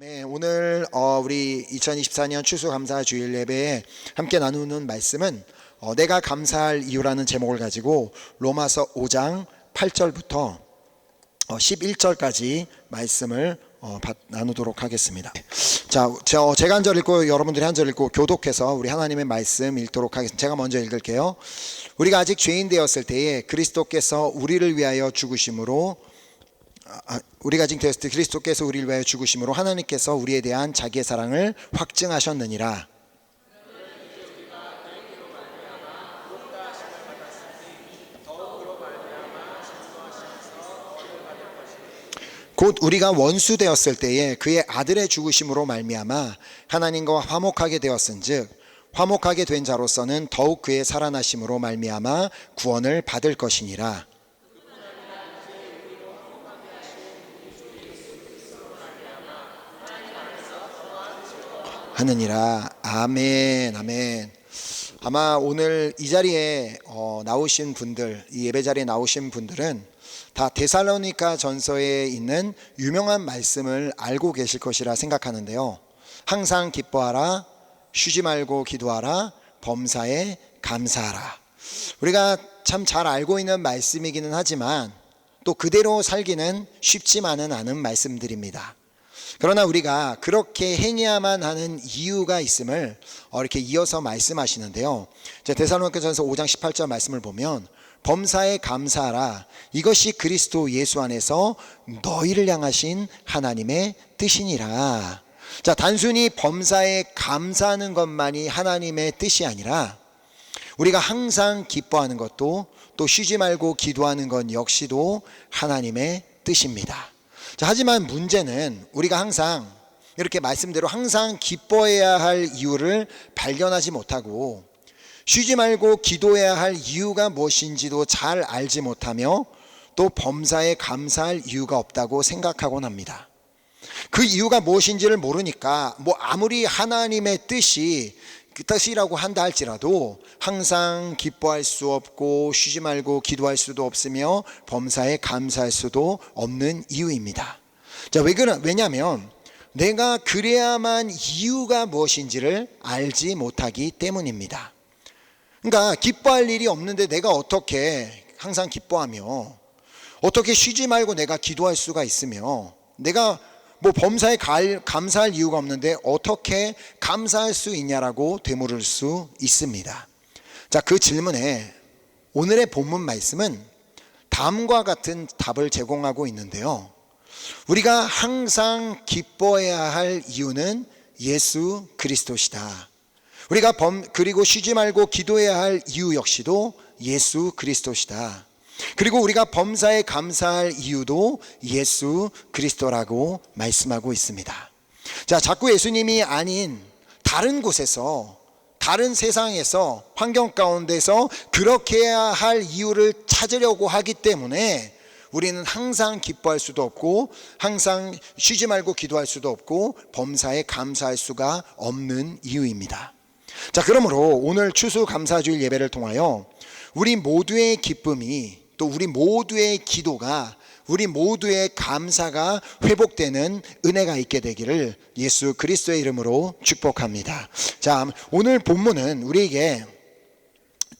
네, 오늘 어, 우리 2024년 추수감사 주일 예배에 함께 나누는 말씀은 어, 내가 감사할 이유라는 제목을 가지고 로마서 5장 8절부터 어, 11절까지 말씀을 어, 받- 나누도록 하겠습니다. 자, 저, 제가 한 절 읽고 여러분들이 한 절 읽고 교독해서 우리 하나님의 말씀 읽도록 하겠습니다. 제가 먼저 읽을게요. 우리가 아직 죄인 되었을 때에 그리스도께서 우리를 위하여 죽으심으로 아, 우리가 지금 되었을 때 그리스도께서 우리를 위하여 죽으심으로 하나님께서 우리에 대한 자기의 사랑을 확증하셨느니라. 곧 우리가 원수 되었을 때에 그의 아들의 죽으심으로 말미암아 하나님과 화목하게 되었은즉 화목하게 된 자로서는 더욱 그의 살아나심으로 말미암아 구원을 받을 것이니라. 하느니라. 아멘 아멘. 아마 오늘 이 자리에 어, 나오신 분들 이 예배 자리에 나오신 분들은 다 데살로니가 전서에 있는 유명한 말씀을 알고 계실 것이라 생각하는데요. 항상 기뻐하라 쉬지 말고 기도하라 범사에 감사하라. 우리가 참 잘 알고 있는 말씀이기는 하지만 또 그대로 살기는 쉽지만은 않은 말씀들입니다 그러나 우리가 그렇게 행해야만 하는 이유가 있음을 어, 이렇게 이어서 말씀하시는데요. 데살로니가전서 5장 18절 말씀을 보면 범사에 감사하라 이것이 그리스도 예수 안에서 너희를 향하신 하나님의 뜻이니라. 자, 단순히 범사에 감사하는 것만이 하나님의 뜻이 아니라 우리가 항상 기뻐하는 것도 또 쉬지 말고 기도하는 것 역시도 하나님의 뜻입니다. 자, 하지만 문제는 우리가 항상 이렇게 말씀대로 항상 기뻐해야 할 이유를 발견하지 못하고 쉬지 말고 기도해야 할 이유가 무엇인지도 잘 알지 못하며 또 범사에 감사할 이유가 없다고 생각하곤 합니다. 그 이유가 무엇인지를 모르니까 뭐 아무리 하나님의 뜻이 그 뜻이라고 한다 할지라도 항상 기뻐할 수 없고 쉬지 말고 기도할 수도 없으며 범사에 감사할 수도 없는 이유입니다. 자, 왜 그러, 왜냐하면 내가 그래야만 이유가 무엇인지를 알지 못하기 때문입니다. 그러니까 기뻐할 일이 없는데 내가 어떻게 항상 기뻐하며 어떻게 쉬지 말고 내가 기도할 수가 있으며 내가 뭐 범사에 갈, 감사할 이유가 없는데 어떻게 감사할 수 있냐라고 되물을 수 있습니다. 자, 그 질문에 오늘의 본문 말씀은 다음과 같은 답을 제공하고 있는데요. 우리가 항상 기뻐해야 할 이유는 예수 그리스도시다. 우리가 범, 그리고 쉬지 말고 기도해야 할 이유 역시도 예수 그리스도시다. 그리고 우리가 범사에 감사할 이유도 예수 그리스도라고 말씀하고 있습니다. 자, 자꾸 예수님이 아닌 다른 곳에서 다른 세상에서 환경 가운데서 그렇게 해야 할 이유를 찾으려고 하기 때문에 우리는 항상 기뻐할 수도 없고 항상 쉬지 말고 기도할 수도 없고 범사에 감사할 수가 없는 이유입니다. 자, 그러므로 오늘 추수 감사주일 예배를 통하여 우리 모두의 기쁨이 또 우리 모두의 기도가 우리 모두의 감사가 회복되는 은혜가 있게 되기를 예수 그리스도의 이름으로 축복합니다. 자, 오늘 본문은 우리에게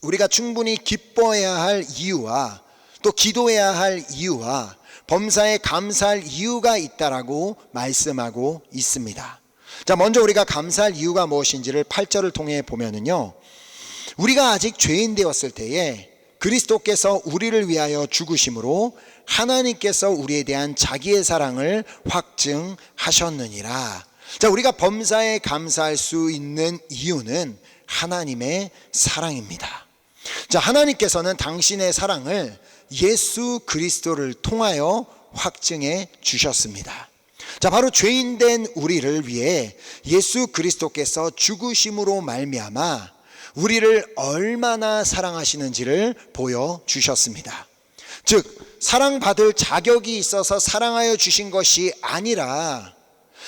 우리가 충분히 기뻐해야 할 이유와 또 기도해야 할 이유와 범사에 감사할 이유가 있다라고 말씀하고 있습니다. 자, 먼저 우리가 감사할 이유가 무엇인지를 8절을 통해 보면은요. 우리가 아직 죄인 되었을 때에 그리스도께서 우리를 위하여 죽으심으로 하나님께서 우리에 대한 자기의 사랑을 확증하셨느니라. 자, 우리가 범사에 감사할 수 있는 이유는 하나님의 사랑입니다. 자, 하나님께서는 당신의 사랑을 예수 그리스도를 통하여 확증해 주셨습니다. 자, 바로 죄인된 우리를 위해 예수 그리스도께서 죽으심으로 말미암아 우리를 얼마나 사랑하시는지를 보여 주셨습니다. 즉, 사랑받을 자격이 있어서 사랑하여 주신 것이 아니라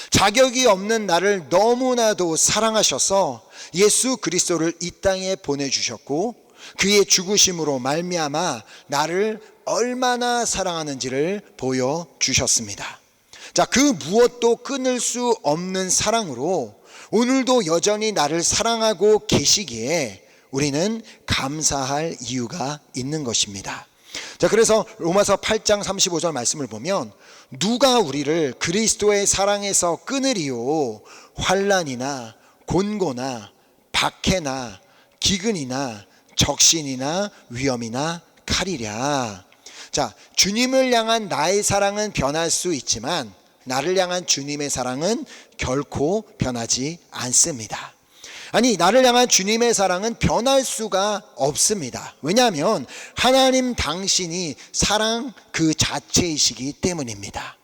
자격이 없는 나를 너무나도 사랑하셔서 예수 그리스도를 이 땅에 보내 주셨고 그의 죽으심으로 말미암아 나를 얼마나 사랑하는지를 보여 주셨습니다. 자, 그 무엇도 끊을 수 없는 사랑으로 오늘도 여전히 나를 사랑하고 계시기에 우리는 감사할 이유가 있는 것입니다. 자, 그래서 로마서 8장 35절 말씀을 보면 누가 우리를 그리스도의 사랑에서 끊으리요 환란이나 곤고나 박해나 기근이나 적신이나 위험이나 칼이랴. 자, 주님을 향한 나의 사랑은 변할 수 있지만 나를 향한 주님의 사랑은 결코 변하지 않습니다. 아니, 나를 향한 주님의 사랑은 변할 수가 없습니다. 왜냐하면 하나님 당신이 사랑 그 자체이시기 때문입니다.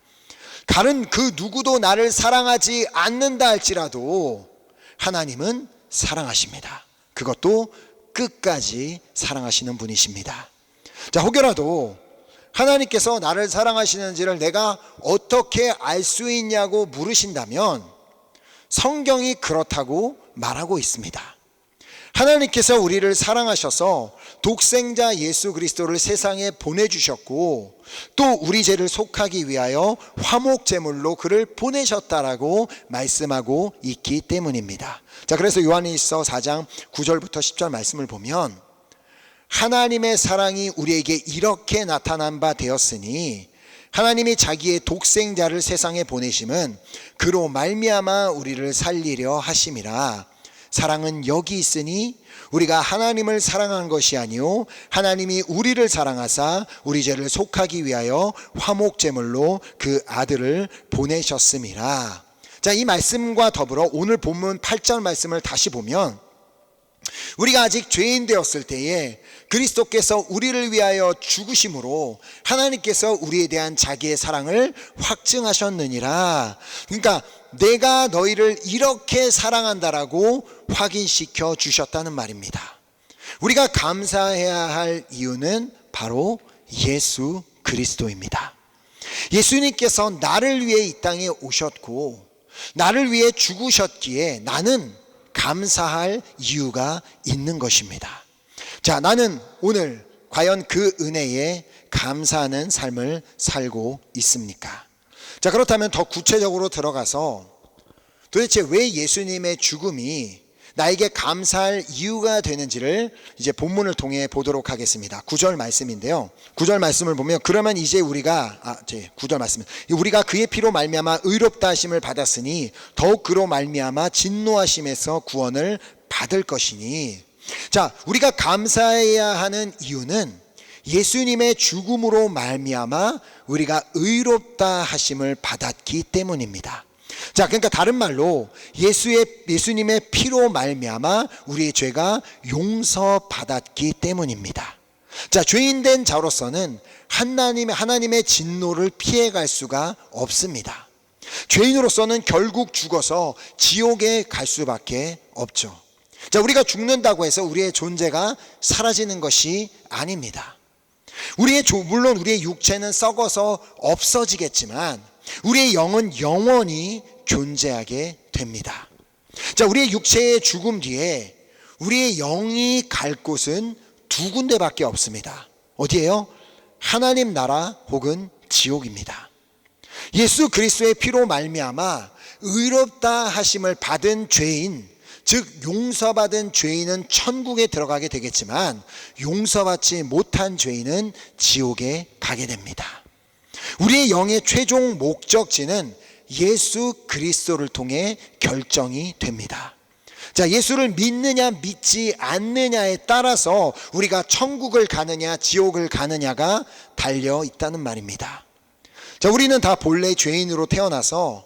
다른 그 누구도 나를 사랑하지 않는다 할지라도 하나님은 사랑하십니다. 그것도 끝까지 사랑하시는 분이십니다. 자, 혹여라도 하나님께서 나를 사랑하시는지를 내가 어떻게 알 수 있냐고 물으신다면 성경이 그렇다고 말하고 있습니다. 하나님께서 우리를 사랑하셔서 독생자 예수 그리스도를 세상에 보내주셨고 또 우리 죄를 속하기 위하여 화목제물로 그를 보내셨다라고 말씀하고 있기 때문입니다. 자, 그래서 요한일서 4장 9절부터 10절 말씀을 보면 하나님의 사랑이 우리에게 이렇게 나타난 바 되었으니 하나님이 자기의 독생자를 세상에 보내심은 그로 말미암아 우리를 살리려 하심이라 사랑은 여기 있으니 우리가 하나님을 사랑한 것이 아니요 하나님이 우리를 사랑하사 우리 죄를 속하기 위하여 화목 제물로 그 아들을 보내셨음이라. 자, 이 말씀과 더불어 오늘 본문 8절 말씀을 다시 보면 우리가 아직 죄인 되었을 때에 그리스도께서 우리를 위하여 죽으심으로 하나님께서 우리에 대한 자기의 사랑을 확증하셨느니라. 그러니까 내가 너희를 이렇게 사랑한다라고 확인시켜 주셨다는 말입니다. 우리가 감사해야 할 이유는 바로 예수 그리스도입니다. 예수님께서 나를 위해 이 땅에 오셨고 나를 위해 죽으셨기에 나는 감사할 이유가 있는 것입니다. 자, 나는 오늘 과연 그 은혜에 감사하는 삶을 살고 있습니까? 자, 그렇다면 더 구체적으로 들어가서 도대체 왜 예수님의 죽음이 나에게 감사할 이유가 되는지를 이제 본문을 통해 보도록 하겠습니다. 9절 말씀인데요. 9절 말씀을 보면 그러면 이제 우리가 아, 제 9절 말씀. 우리가 그의 피로 말미암아 의롭다 하심을 받았으니 더욱 그로 말미암아 진노하심에서 구원을 받을 것이니 자, 우리가 감사해야 하는 이유는 예수님의 죽음으로 말미암아 우리가 의롭다 하심을 받았기 때문입니다. 자, 그러니까 다른 말로 예수의 예수님의 피로 말미암아 우리의 죄가 용서받았기 때문입니다. 자, 죄인된 자로서는 하나님의 하나님의 진노를 피해 갈 수가 없습니다. 죄인으로서는 결국 죽어서 지옥에 갈 수밖에 없죠. 자, 우리가 죽는다고 해서 우리의 존재가 사라지는 것이 아닙니다. 우리의 물론 우리의 육체는 썩어서 없어지겠지만 우리의 영은 영원히 존재하게 됩니다. 자, 우리의 육체의 죽음 뒤에 우리의 영이 갈 곳은 두 군데밖에 없습니다. 어디예요? 하나님 나라 혹은 지옥입니다. 예수 그리스도의 피로 말미암아 의롭다 하심을 받은 죄인 즉 용서받은 죄인은 천국에 들어가게 되겠지만 용서받지 못한 죄인은 지옥에 가게 됩니다. 우리의 영의 최종 목적지는 예수 그리스도를 통해 결정이 됩니다. 자, 예수를 믿느냐 믿지 않느냐에 따라서 우리가 천국을 가느냐 지옥을 가느냐가 달려 있다는 말입니다. 자, 우리는 다 본래 죄인으로 태어나서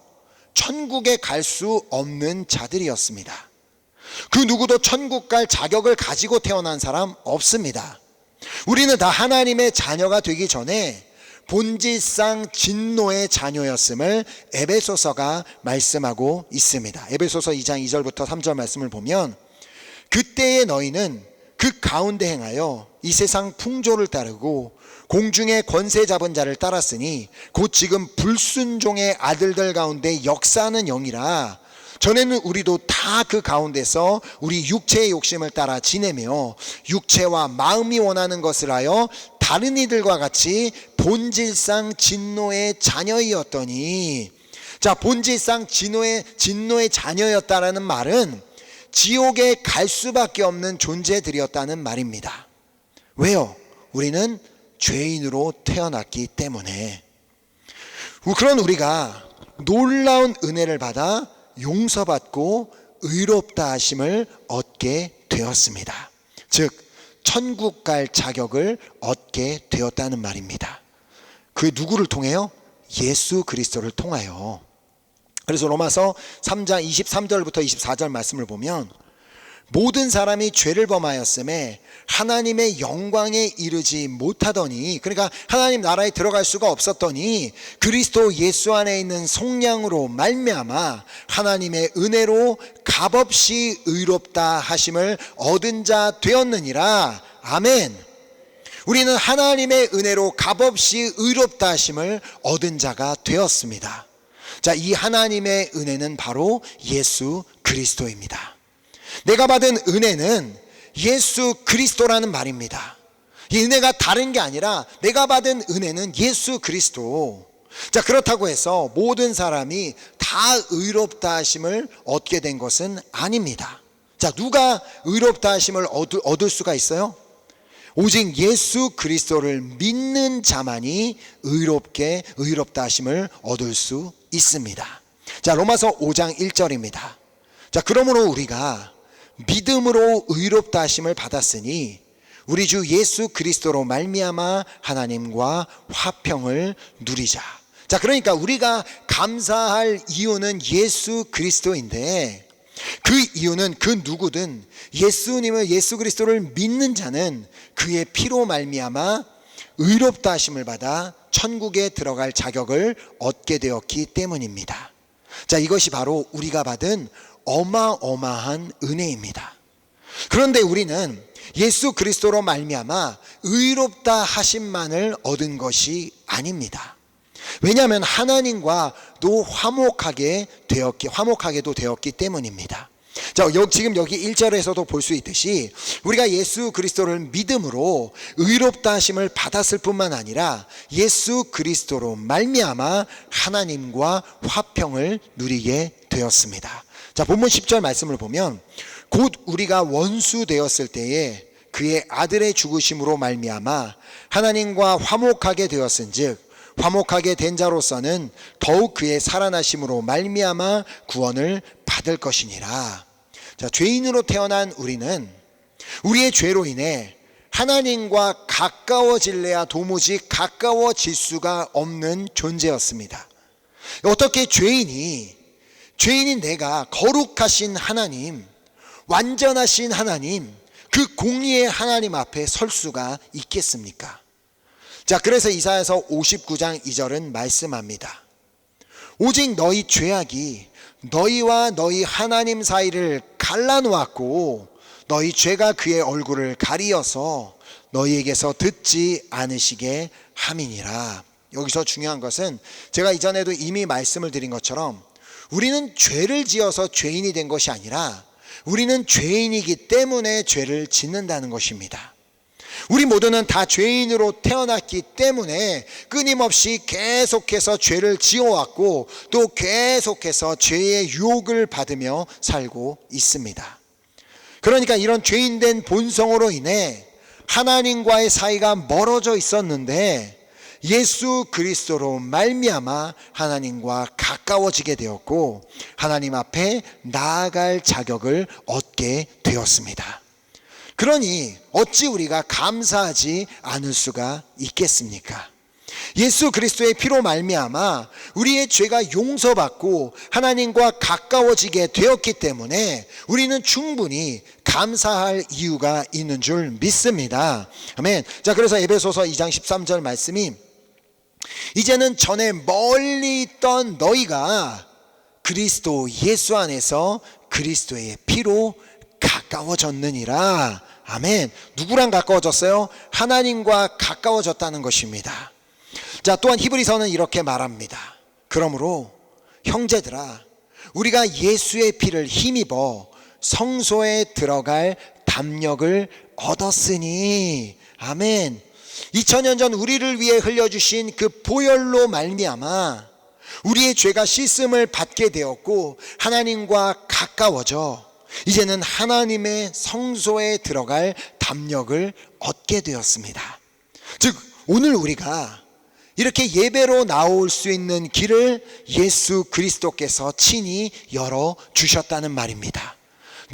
천국에 갈 수 없는 자들이었습니다. 그 누구도 천국 갈 자격을 가지고 태어난 사람 없습니다. 우리는 다 하나님의 자녀가 되기 전에 본질상 진노의 자녀였음을 에베소서가 말씀하고 있습니다. 에베소서 2장 2절부터 3절 말씀을 보면 그때의 너희는 그 가운데 행하여 이 세상 풍조를 따르고 공중의 권세 잡은 자를 따랐으니 곧 지금 불순종의 아들들 가운데 역사하는 영이라 전에는 우리도 다 그 가운데서 우리 육체의 욕심을 따라 지내며 육체와 마음이 원하는 것을 하여 다른 이들과 같이 본질상 진노의 자녀이었더니 자, 본질상 진노의 진노의 자녀였다라는 말은 지옥에 갈 수밖에 없는 존재들이었다는 말입니다. 왜요? 우리는 죄인으로 태어났기 때문에. 그런 우리가 놀라운 은혜를 받아 용서받고 의롭다 하심을 얻게 되었습니다. 즉, 천국 갈 자격을 얻게 되었다는 말입니다. 그 누구를 통해요? 예수 그리스도를 통하여. 그래서 로마서 3장 23절부터 24절 말씀을 보면 모든 사람이 죄를 범하였음에 하나님의 영광에 이르지 못하더니 그러니까 하나님 나라에 들어갈 수가 없었더니 그리스도 예수 안에 있는 속량으로 말미암아 하나님의 은혜로 값없이 의롭다 하심을 얻은 자 되었느니라 아멘. 우리는 하나님의 은혜로 값없이 의롭다 하심을 얻은 자가 되었습니다. 자, 이 하나님의 은혜는 바로 예수 그리스도입니다. 내가 받은 은혜는 예수 그리스도라는 말입니다. 이 은혜가 다른 게 아니라 내가 받은 은혜는 예수 그리스도. 자, 그렇다고 해서 모든 사람이 다 의롭다 하심을 얻게 된 것은 아닙니다. 자, 누가 의롭다 하심을 얻을, 얻을 수가 있어요? 오직 예수 그리스도를 믿는 자만이 의롭게 의롭다 하심을 얻을 수 있습니다. 자, 로마서 5장 1절입니다. 자, 그러므로 우리가 믿음으로 의롭다 하심을 받았으니 우리 주 예수 그리스도로 말미암아 하나님과 화평을 누리자. 자, 그러니까 우리가 감사할 이유는 예수 그리스도인데 그 이유는 그 누구든 예수님을 예수 그리스도를 믿는 자는 그의 피로 말미암아 의롭다 하심을 받아 천국에 들어갈 자격을 얻게 되었기 때문입니다. 자, 이것이 바로 우리가 받은 어마어마한 은혜입니다. 그런데 우리는 예수 그리스도로 말미암아 의롭다 하심만을 얻은 것이 아닙니다. 왜냐하면 하나님과 도 화목하게 되었기 화목하게도 되었기 때문입니다. 자, 여기 지금 여기 1절에서도 볼 수 있듯이 우리가 예수 그리스도를 믿음으로 의롭다 하심을 받았을 뿐만 아니라 예수 그리스도로 말미암아 하나님과 화평을 누리게 되었습니다. 자, 본문 10절 말씀을 보면 곧 우리가 원수 되었을 때에 그의 아들의 죽으심으로 말미암아 하나님과 화목하게 되었은즉 화목하게 된 자로서는 더욱 그의 살아나심으로 말미암아 구원을 받을 것이니라. 자, 죄인으로 태어난 우리는 우리의 죄로 인해 하나님과 가까워질래야 도무지 가까워질 수가 없는 존재였습니다. 어떻게 죄인이 죄인인 내가 거룩하신 하나님, 완전하신 하나님, 그 공의의 하나님 앞에 설 수가 있겠습니까? 자, 그래서 이사야서 59장 2절은 말씀합니다. 오직 너희 죄악이 너희와 너희 하나님 사이를 갈라놓았고 너희 죄가 그의 얼굴을 가리어서 너희에게서 듣지 않으시게 함이니라. 여기서 중요한 것은 제가 이전에도 이미 말씀을 드린 것처럼 우리는 죄를 지어서 죄인이 된 것이 아니라 우리는 죄인이기 때문에 죄를 짓는다는 것입니다. 우리 모두는 다 죄인으로 태어났기 때문에 끊임없이 계속해서 죄를 지어왔고 또 계속해서 죄의 유혹을 받으며 살고 있습니다. 그러니까 이런 죄인된 본성으로 인해 하나님과의 사이가 멀어져 있었는데 예수 그리스도로 말미암아 하나님과 가까워지게 되었고 하나님 앞에 나아갈 자격을 얻게 되었습니다. 그러니 어찌 우리가 감사하지 않을 수가 있겠습니까? 예수 그리스도의 피로 말미암아 우리의 죄가 용서받고 하나님과 가까워지게 되었기 때문에 우리는 충분히 감사할 이유가 있는 줄 믿습니다. 아멘. 자, 그래서 에베소서 2장 13절 말씀이 이제는 전에 멀리 있던 너희가 그리스도 예수 안에서 그리스도의 피로 가까워졌느니라. 아멘. 누구랑 가까워졌어요? 하나님과 가까워졌다는 것입니다. 자, 또한 히브리서는 이렇게 말합니다. 그러므로 형제들아, 우리가 예수의 피를 힘입어 성소에 들어갈 담력을 얻었으니, 아멘. 2000년 전 우리를 위해 흘려주신 그 보혈로 말미암아 우리의 죄가 씻음을 받게 되었고 하나님과 가까워져 이제는 하나님의 성소에 들어갈 담력을 얻게 되었습니다. 즉 오늘 우리가 이렇게 예배로 나올 수 있는 길을 예수 그리스도께서 친히 열어 주셨다는 말입니다.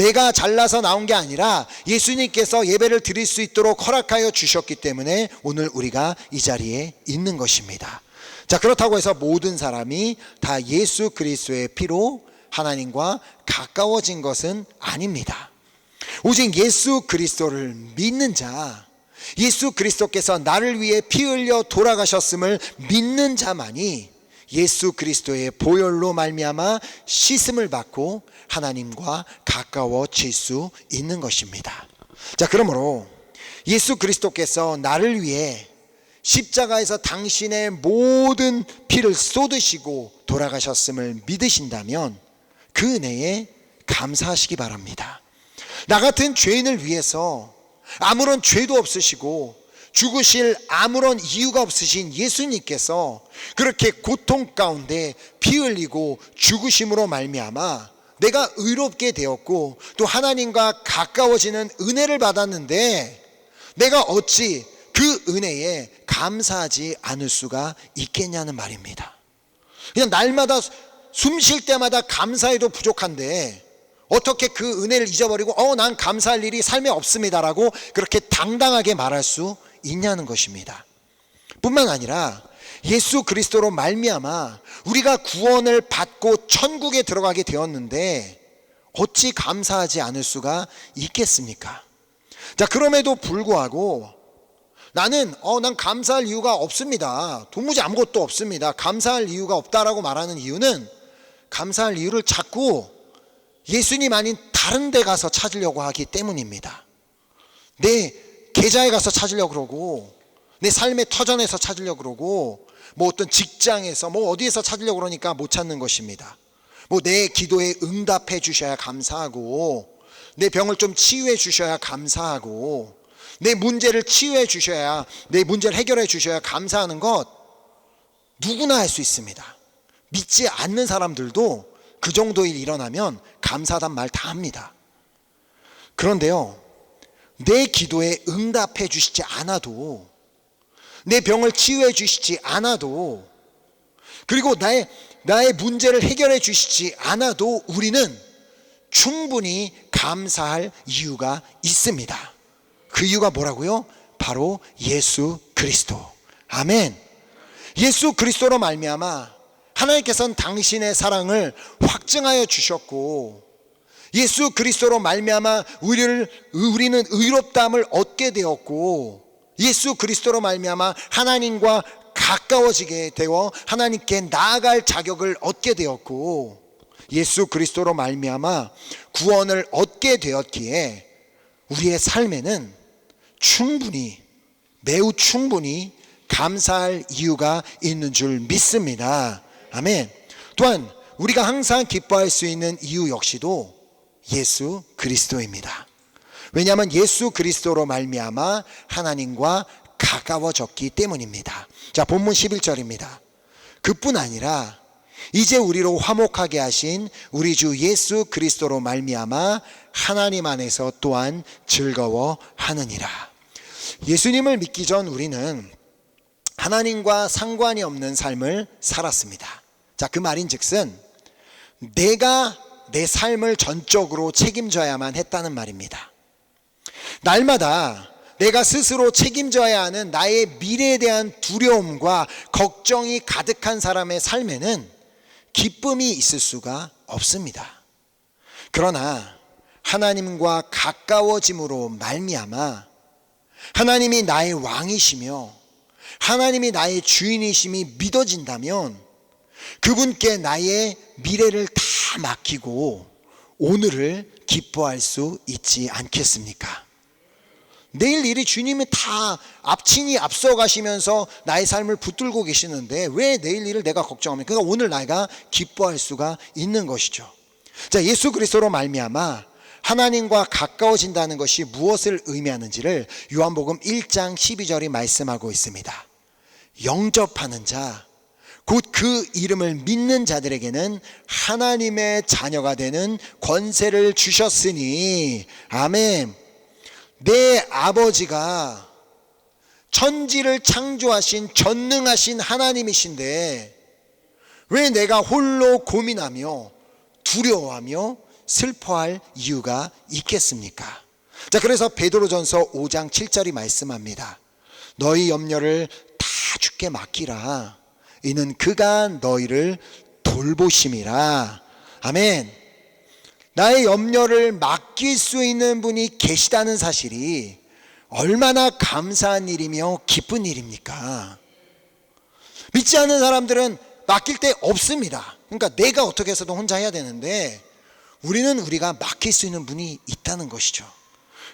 내가 잘나서 나온 게 아니라 예수님께서 예배를 드릴 수 있도록 허락하여 주셨기 때문에 오늘 우리가 이 자리에 있는 것입니다. 자, 그렇다고 해서 모든 사람이 다 예수 그리스도의 피로 하나님과 가까워진 것은 아닙니다. 오직 예수 그리스도를 믿는 자, 예수 그리스도께서 나를 위해 피 흘려 돌아가셨음을 믿는 자만이 예수 그리스도의 보혈로 말미암아 씻음을 받고 하나님과 가까워질 수 있는 것입니다. 자, 그러므로 예수 그리스도께서 나를 위해 십자가에서 당신의 모든 피를 쏟으시고 돌아가셨음을 믿으신다면 그 은혜에 감사하시기 바랍니다. 나 같은 죄인을 위해서 아무런 죄도 없으시고 죽으실 아무런 이유가 없으신 예수님께서 그렇게 고통 가운데 피 흘리고 죽으심으로 말미암아 내가 의롭게 되었고 또 하나님과 가까워지는 은혜를 받았는데 내가 어찌 그 은혜에 감사하지 않을 수가 있겠냐는 말입니다. 그냥 날마다 숨 쉴 때마다 감사해도 부족한데 어떻게 그 은혜를 잊어버리고 어 난 감사할 일이 삶에 없습니다라고 그렇게 당당하게 말할 수 있냐는 것입니다. 뿐만 아니라 예수 그리스도로 말미암아 우리가 구원을 받고 천국에 들어가게 되었는데 어찌 감사하지 않을 수가 있겠습니까? 자, 그럼에도 불구하고 나는 어 난 감사할 이유가 없습니다. 도무지 아무것도 없습니다. 감사할 이유가 없다라고 말하는 이유는 감사할 이유를 자꾸 예수님 아닌 다른 데 가서 찾으려고 하기 때문입니다. 내 계좌에 가서 찾으려고 그러고 내 삶의 터전에서 찾으려고 그러고 뭐 어떤 직장에서 뭐 어디에서 찾으려고 그러니까 못 찾는 것입니다. 뭐 내 기도에 응답해 주셔야 감사하고 내 병을 좀 치유해 주셔야 감사하고 내 문제를 치유해 주셔야 내 문제를 해결해 주셔야 감사하는 것 누구나 할 수 있습니다. 믿지 않는 사람들도 그 정도 일 일어나면 감사하단 말 다 합니다. 그런데요, 내 기도에 응답해 주시지 않아도, 내 병을 치유해 주시지 않아도, 그리고 나의, 나의 문제를 해결해 주시지 않아도 우리는 충분히 감사할 이유가 있습니다. 그 이유가 뭐라고요? 바로 예수 그리스도. 아멘. 예수 그리스도로 말미암아 하나님께서는 당신의 사랑을 확증하여 주셨고 예수 그리스도로 말미암아 우리를 우리는 의롭다함을 얻게 되었고 예수 그리스도로 말미암아 하나님과 가까워지게 되어 하나님께 나아갈 자격을 얻게 되었고 예수 그리스도로 말미암아 구원을 얻게 되었기에 우리의 삶에는 충분히 매우 충분히 감사할 이유가 있는 줄 믿습니다. 아멘. 또한 우리가 항상 기뻐할 수 있는 이유 역시도 예수 그리스도입니다. 왜냐하면 예수 그리스도로 말미암아 하나님과 가까워졌기 때문입니다. 자, 본문 11절입니다. 그뿐 아니라 이제 우리로 화목하게 하신 우리 주 예수 그리스도로 말미암아 하나님 안에서 또한 즐거워하느니라. 예수님을 믿기 전 우리는 하나님과 상관이 없는 삶을 살았습니다. 자, 그 말인즉슨 내가 내 삶을 전적으로 책임져야만 했다는 말입니다. 날마다 내가 스스로 책임져야 하는 나의 미래에 대한 두려움과 걱정이 가득한 사람의 삶에는 기쁨이 있을 수가 없습니다. 그러나 하나님과 가까워짐으로 말미암아 하나님이 나의 왕이시며 하나님이 나의 주인이심이 믿어진다면 그분께 나의 미래를 다 맡기고 오늘을 기뻐할 수 있지 않겠습니까? 내일 일이 주님이 다 앞친이 앞서 가시면서 나의 삶을 붙들고 계시는데 왜 내일 일을 내가 걱정합니까? 그러니까 오늘 내가 기뻐할 수가 있는 것이죠. 자, 예수 그리스도로 말미암아 하나님과 가까워진다는 것이 무엇을 의미하는지를 요한복음 1장 12절이 말씀하고 있습니다. 영접하는 자, 곧 그 이름을 믿는 자들에게는 하나님의 자녀가 되는 권세를 주셨으니 아멘. 내 아버지가 천지를 창조하신 전능하신 하나님이신데 왜 내가 홀로 고민하며 두려워하며 슬퍼할 이유가 있겠습니까? 자, 그래서 베드로전서 5장 7절이 말씀합니다. 너희 염려를 다 주께 맡기라. 이는 그가 너희를 돌보심이라. 아멘. 나의 염려를 맡길 수 있는 분이 계시다는 사실이 얼마나 감사한 일이며 기쁜 일입니까? 믿지 않는 사람들은 맡길 데 없습니다. 그러니까 내가 어떻게 해서도 혼자 해야 되는데 우리는 우리가 맡길 수 있는 분이 있다는 것이죠.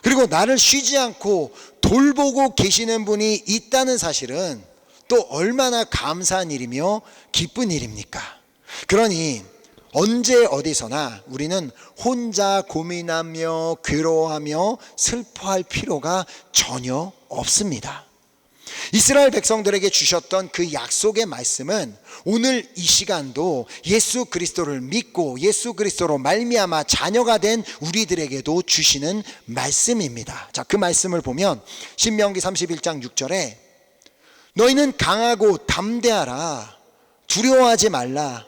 그리고 나를 쉬지 않고 돌보고 계시는 분이 있다는 사실은 또 얼마나 감사한 일이며 기쁜 일입니까? 그러니 언제 어디서나 우리는 혼자 고민하며 괴로워하며 슬퍼할 필요가 전혀 없습니다. 이스라엘 백성들에게 주셨던 그 약속의 말씀은 오늘 이 시간도 예수 그리스도를 믿고 예수 그리스도로 말미암아 자녀가 된 우리들에게도 주시는 말씀입니다. 자, 그 말씀을 보면 신명기 31장 6절에 너희는 강하고 담대하라 두려워하지 말라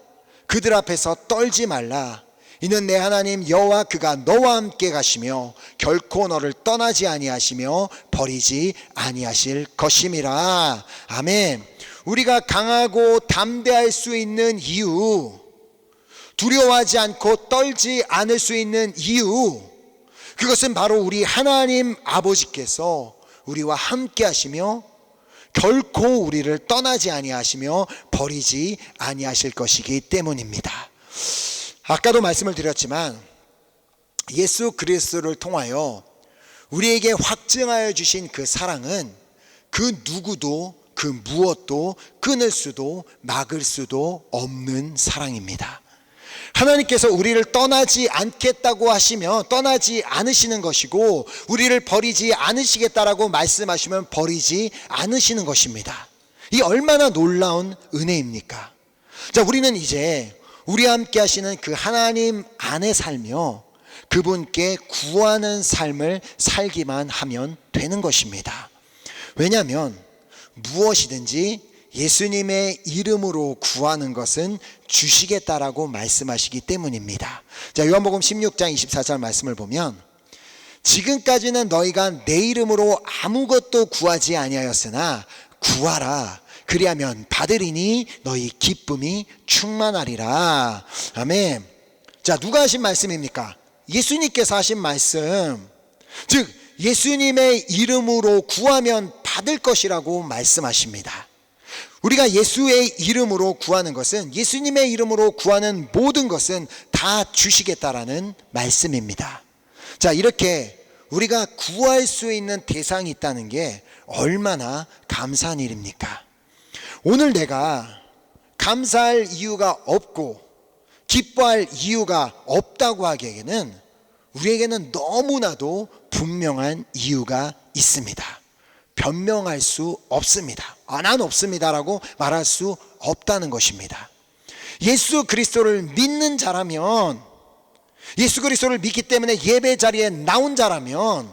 그들 앞에서 떨지 말라. 이는 내 하나님 여호와 그가 너와 함께 가시며 결코 너를 떠나지 아니하시며 버리지 아니하실 것임이라. 아멘. 우리가 강하고 담대할 수 있는 이유, 두려워하지 않고 떨지 않을 수 있는 이유, 그것은 바로 우리 하나님 아버지께서 우리와 함께 하시며 결코 우리를 떠나지 아니하시며 버리지 아니하실 것이기 때문입니다. 아까도 말씀을 드렸지만 예수 그리스도를 통하여 우리에게 확증하여 주신 그 사랑은 그 누구도 그 무엇도 끊을 수도 막을 수도 없는 사랑입니다. 하나님께서 우리를 떠나지 않겠다고 하시면 떠나지 않으시는 것이고 우리를 버리지 않으시겠다라고 말씀하시면 버리지 않으시는 것입니다. 이 얼마나 놀라운 은혜입니까? 자, 우리는 이제 우리와 함께 하시는 그 하나님 안에 살며 그분께 구하는 삶을 살기만 하면 되는 것입니다. 왜냐하면 무엇이든지 예수님의 이름으로 구하는 것은 주시겠다라고 말씀하시기 때문입니다. 자, 요한복음 16장 24절 말씀을 보면 지금까지는 너희가 내 이름으로 아무것도 구하지 아니하였으나 구하라 그리하면 받으리니 너희 기쁨이 충만하리라. 아멘. 자, 누가 하신 말씀입니까? 예수님께서 하신 말씀. 즉 예수님의 이름으로 구하면 받을 것이라고 말씀하십니다. 우리가 예수의 이름으로 구하는 것은 예수님의 이름으로 구하는 모든 것은 다 주시겠다라는 말씀입니다. 자, 이렇게 우리가 구할 수 있는 대상이 있다는 게 얼마나 감사한 일입니까? 오늘 내가 감사할 이유가 없고 기뻐할 이유가 없다고 하기에는 우리에게는 너무나도 분명한 이유가 있습니다. 변명할 수 없습니다. 아, 난 없습니다라고 말할 수 없다는 것입니다. 예수 그리스도를 믿는 자라면 예수 그리스도를 믿기 때문에 예배 자리에 나온 자라면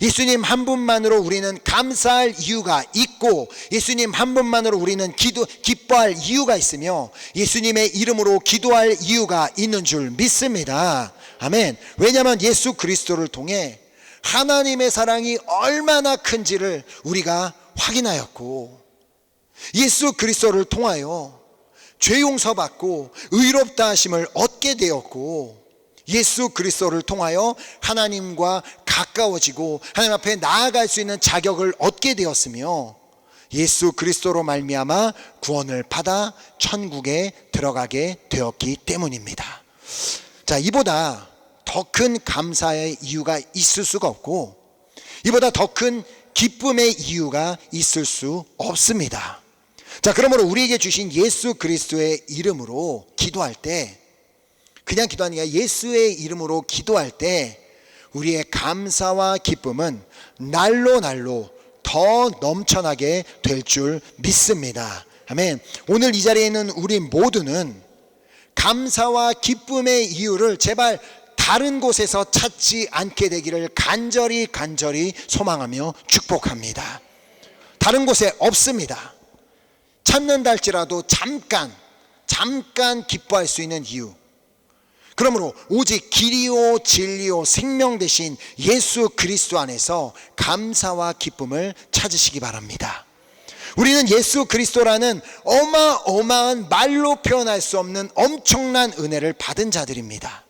예수님 한 분만으로 우리는 감사할 이유가 있고 예수님 한 분만으로 우리는 기도 기뻐할 이유가 있으며 예수님의 이름으로 기도할 이유가 있는 줄 믿습니다. 아멘. 왜냐하면 예수 그리스도를 통해 하나님의 사랑이 얼마나 큰지를 우리가 확인하였고 예수 그리스도를 통하여 죄 용서받고 의롭다 하심을 얻게 되었고 예수 그리스도를 통하여 하나님과 가까워지고 하나님 앞에 나아갈 수 있는 자격을 얻게 되었으며 예수 그리스도로 말미암아 구원을 받아 천국에 들어가게 되었기 때문입니다. 자, 이보다 더 큰 감사의 이유가 있을 수가 없고 이보다 더 큰 기쁨의 이유가 있을 수 없습니다. 자, 그러므로 우리에게 주신 예수 그리스도의 이름으로 기도할 때 그냥 기도하는 게 아니라 예수의 이름으로 기도할 때 우리의 감사와 기쁨은 날로 날로 더 넘쳐나게 될 줄 믿습니다. 아멘. 오늘 이 자리에 있는 우리 모두는 감사와 기쁨의 이유를 제발 다른 곳에서 찾지 않게 되기를 간절히 간절히 소망하며 축복합니다. 다른 곳에 없습니다. 찾는다 할지라도 잠깐, 잠깐 기뻐할 수 있는 이유. 그러므로 오직 길이요 진리요 생명 대신 예수 그리스도 안에서 감사와 기쁨을 찾으시기 바랍니다. 우리는 예수 그리스도라는 어마어마한 말로 표현할 수 없는 엄청난 은혜를 받은 자들입니다.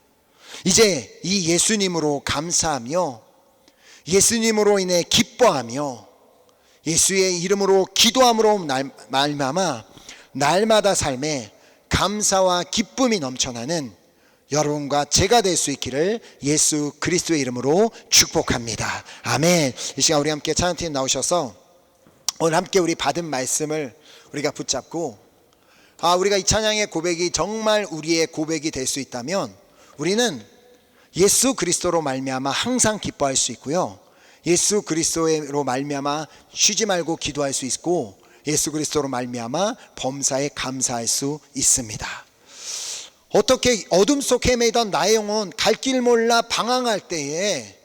이제 이 예수님으로 감사하며 예수님으로 인해 기뻐하며 예수의 이름으로 기도함으로 날- 말미암아 날마다 삶에 감사와 기쁨이 넘쳐나는 여러분과 제가 될 수 있기를 예수 그리스도의 이름으로 축복합니다. 아멘. 이 시간 우리 함께 찬양팀 나오셔서 오늘 함께 우리 받은 말씀을 우리가 붙잡고 아 우리가 이 찬양의 고백이 정말 우리의 고백이 될 수 있다면 우리는 예수 그리스도로 말미암아 항상 기뻐할 수 있고요. 예수 그리스도로 말미암아 쉬지 말고 기도할 수 있고 예수 그리스도로 말미암아 범사에 감사할 수 있습니다. 어떻게 어둠 속 헤매던 나의 영혼 갈 길 몰라 방황할 때에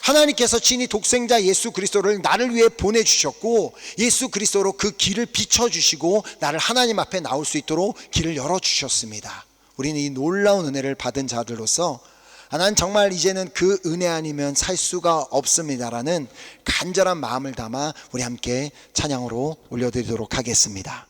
하나님께서 친히 독생자 예수 그리스도를 나를 위해 보내주셨고 예수 그리스도로 그 길을 비춰주시고 나를 하나님 앞에 나올 수 있도록 길을 열어주셨습니다. 우리는 이 놀라운 은혜를 받은 자들로서 아, 난 정말 이제는 그 은혜 아니면 살 수가 없습니다라는 간절한 마음을 담아 우리 함께 찬양으로 올려드리도록 하겠습니다.